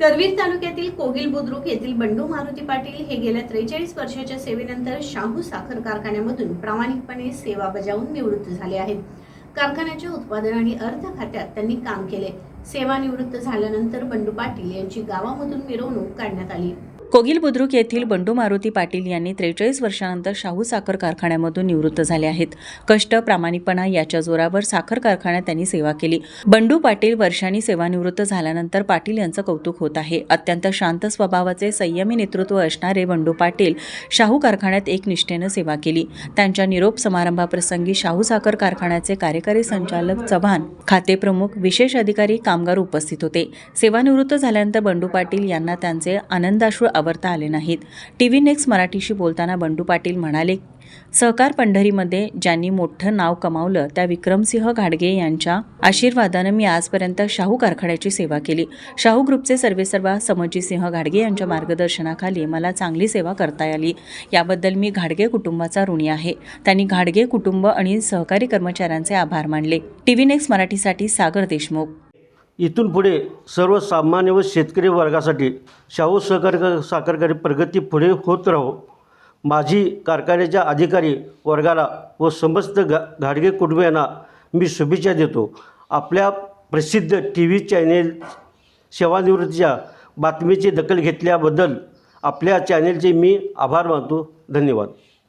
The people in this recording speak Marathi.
करवीर तालुक्यातील कोगिल बुद्रुक येथील बंडू मारुती पाटील हे गेल्या त्रेचाळीस वर्षाच्या सेवेनंतर शाहू साखर कारखान्यामधून प्रामाणिकपणे सेवा बजावून निवृत्त झाले आहेत. कारखान्याच्या उत्पादन आणि अर्थ खात्यात त्यांनी काम केले. सेवानिवृत्त झाल्यानंतर बंडू पाटील यांची गावामधून मिरवणूक काढण्यात आली. कोगिल बुद्रुक येथील बंडू मारुती पाटील यांनी त्रेचाळीस वर्षानंतर शाहू साखर कारखान्यामधून निवृत्त झाले आहेत. कष्ट प्रामाणिकपणा याच्या जोरावर साखर कारखान्यात त्यांनी सेवा केली. बंडू पाटील वर्षांनी सेवानिवृत्त झाल्यानंतर पाटील यांचं कौतुक होत आहे. अत्यंत शांत स्वभावाचे संयमी नेतृत्व असणारे बंडू पाटील शाहू कारखान्यात एक निष्ठेनं सेवा केली. त्यांच्या निरोप समारंभाप्रसंगी शाहू साखर कारखान्याचे कार्यकारी संचालक चव्हाण खातेप्रमुख विशेष अधिकारी कामगार उपस्थित होते. सेवानिवृत्त झाल्यानंतर बंडू पाटील यांना त्यांचे आनंदाश्रू आवरता आले नाहीत. टीव्ही नेक्स्ट मराठीशी बोलताना बंडू पाटील म्हणाले सहकार पंढरीमध्ये ज्यांनी मोठं नाव कमावलं त्या विक्रमसिंह घाडगे यांच्या आशीर्वादानं मी आजपर्यंत शाहू कारखान्याची सेवा केली. शाहू ग्रुपचे सर्वेसर्वा समजीसिंह घाडगे यांच्या मार्गदर्शनाखाली मला चांगली सेवा करता आली. याबद्दल मी घाडगे कुटुंबाचा ऋणी आहे. त्यांनी घाडगे कुटुंब आणि सहकारी कर्मचाऱ्यांचे आभार मानले. टीव्ही नेक्स्ट मराठीसाठी सागर देशमुख इथून पुढे सर्वसामान्य व शेतकरी वर्गासाठी शाहू सहकार साखरकारी प्रगती पुढे होत राहो. माझी कारखान्याच्या अधिकारी वर्गाला व समस्त गा घाडगे कुटुंबियांना मी शुभेच्छा देतो. आपल्या प्रसिद्ध टी व्ही चॅनेल सेवानिवृत्तीच्या बातमीची दखल घेतल्याबद्दल आपल्या चॅनेलचे मी आभार मानतो. धन्यवाद.